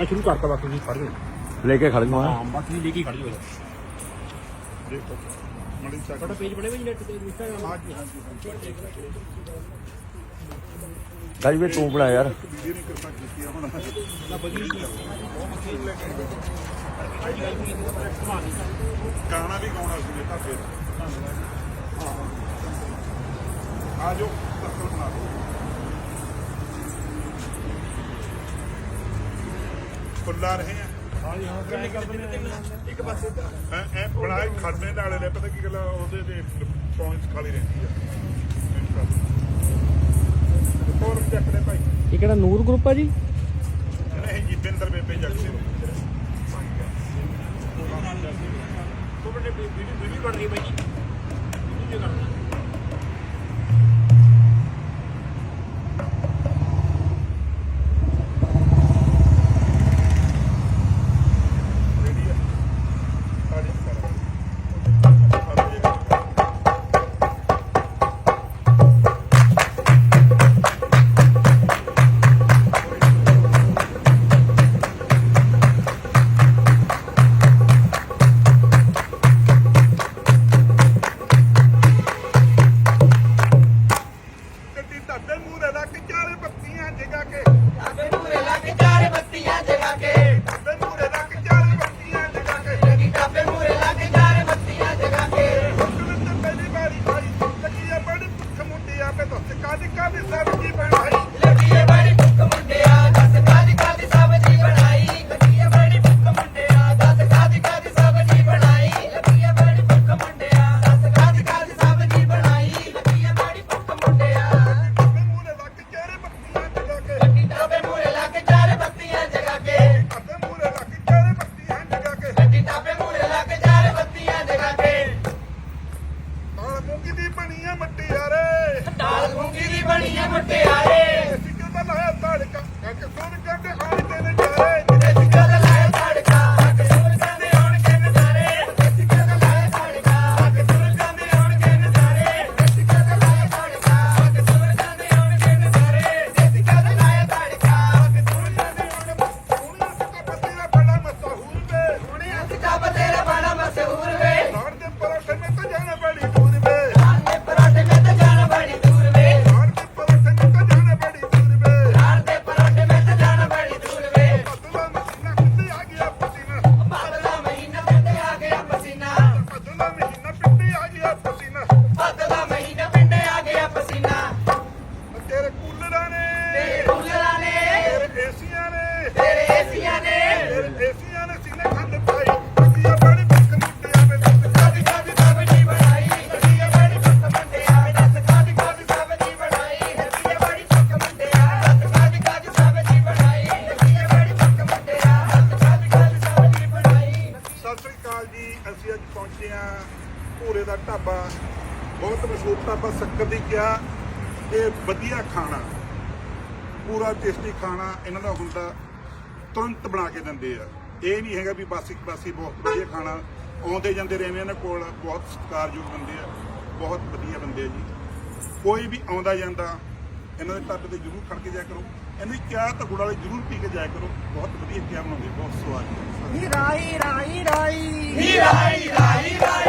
ਮੈਂ ਸ਼ੁਰੂ ਕਰਤਾ ਬਾਕੀ ਤੁਸੀਂ ਖੜ ਜਾਓ। ਲੈ ਕੇ ਖੜ ਜਾਵਾਂ ਹਾਂ ਬਾਕੀ ਲੈ ਕੇ ਖੜ ਜਾਓ। ਦੇਖੋ ਮੜੀ ਚੱਕ ਤੁਹਾਡਾ ਪੇਜ ਬਣੇ ਹੋਏ ਜੀ ਨੈਟ ਤੇ ਇੰਸਟਾਗ੍ਰਾਮ ਹਾਂਜੀ ਹਾਂਜੀ ਗਾਜੀ ਵੇ ਤੂੰ ਬਣਾ ਯਾਰ। ਵੀਡੀਓ ਨਹੀਂ ਕਿਰਪਾ ਕੀਤੀ ਆ ਹੁਣ। ਗਾਣਾ ਵੀ ਗਾਉਣਾ ਸੀ ਬੇਟਾ ਫਿਰ। ਆ ਜਾਓ ਤੱਕਰ ਬਣਾ ਲਓ ਫੁੱਲਾ ਰਹੇ ਆ। ਇੱਕ ਪਾਸੇ ਐ ਬਣਾਏ ਖੜਨੇ ਨਾਲੇ ਨੇ ਪਤਾ ਕੀ ਗੱਲ ਆ, ਉਹਦੇ ਦੇ ਪੁਆਇੰਟਸ ਖਾਲੀ ਰਹਿੰਦੀ ਆ। ਹੋਰ ਚੱਕੜੇ ਭਾਈ। ਇਹ ਕਿਹੜਾ ਨੂਰ ਗਰੁੱਪ ਆ ਜੀ? ਨਹੀਂ ਜੀ ਬਿੰਦਰ ਬੇਬੇ ਜੱਗ ਸਿੰਘ। ਤੁਹਾਡੇ ਵੀਡੀਓ ਵੀਡੀਓ ਬਣ ਰਹੀ ਹੈ ਬਾਈ ਜੀ ਵੀਡੀਓ ਕਰ ਮੁੰਡੀ ਆਪੇ ਦੱਸ ਕਾਦੀ ਨਾਲ ਮੂੰਗੀ ਦੀ ਬਣੀ ਆ ਮੱਟੀ ਯਾਰੇ ਦਾਲ ਮੂੰਗੀ ਦੀ ਬਣੀ ਏ ਮੁਟਿਆਰੇ ਅਸੀਂ ਕਿਉਂ ਲਾਇਆ ਤੜਕਾ? ਕੱਕ ਸੁਣ ਕੇ ਆਣ ਤੇ ਨਜ਼ਾਰੇ ਭੂਰੇ ਦਾ ਢਾਬਾ ਬਹੁਤ ਮਸ਼ਹੂਰ ਢਾਬਾ ਸ਼ੱਕਰ ਦੀ ਕਿਹਾ ਇਹ ਵਧੀਆ ਖਾਣਾ ਪੂਰਾ ਟੇਸਟੀ ਖਾਣਾ ਇਹਨਾਂ ਦਾ ਹੁੰਦਾ ਤੁਰੰਤ ਬਣਾ ਕੇ ਦਿੰਦੇ ਆ ਇਹ ਨਹੀਂ ਹੈਗਾ ਵੀ ਬਾਸੀ ਬਾਸੀ ਬਹੁਤ ਵਧੀਆ ਖਾਣਾ ਆਉਂਦੇ ਜਾਂਦੇ ਰਹਿੰਦੇ ਇਹਨਾਂ ਕੋਲ ਬਹੁਤ ਸਤਿਕਾਰਯੋਗ ਬੰਦੇ ਆ ਬਹੁਤ ਵਧੀਆ ਬੰਦੇ ਆ ਜੀ। ਕੋਈ ਵੀ ਆਉਂਦਾ ਜਾਂਦਾ ਇਹਨਾਂ ਦੇ ਢਾਬੇ ਤੇ ਜ਼ਰੂਰ ਖੜ ਕੇ ਜਾਇਆ ਕਰੋ। ਇਹਨਾਂ ਦੀ ਚਾਹ ਤਾਂ ਗੁੜ ਵਾਲੀ ਜ਼ਰੂਰ ਪੀ ਕੇ ਜਾਇਆ ਕਰੋ। ਬਹੁਤ ਵਧੀਆ ਚਾਹ ਬਣਾਉਂਦੇ ਬਹੁਤ ਸਵਾਦ। ਜੀ ਰਾਈ ਰਾਈ ਰਾਈ ਰਾਈ ਰਾਈ ਰਾਈ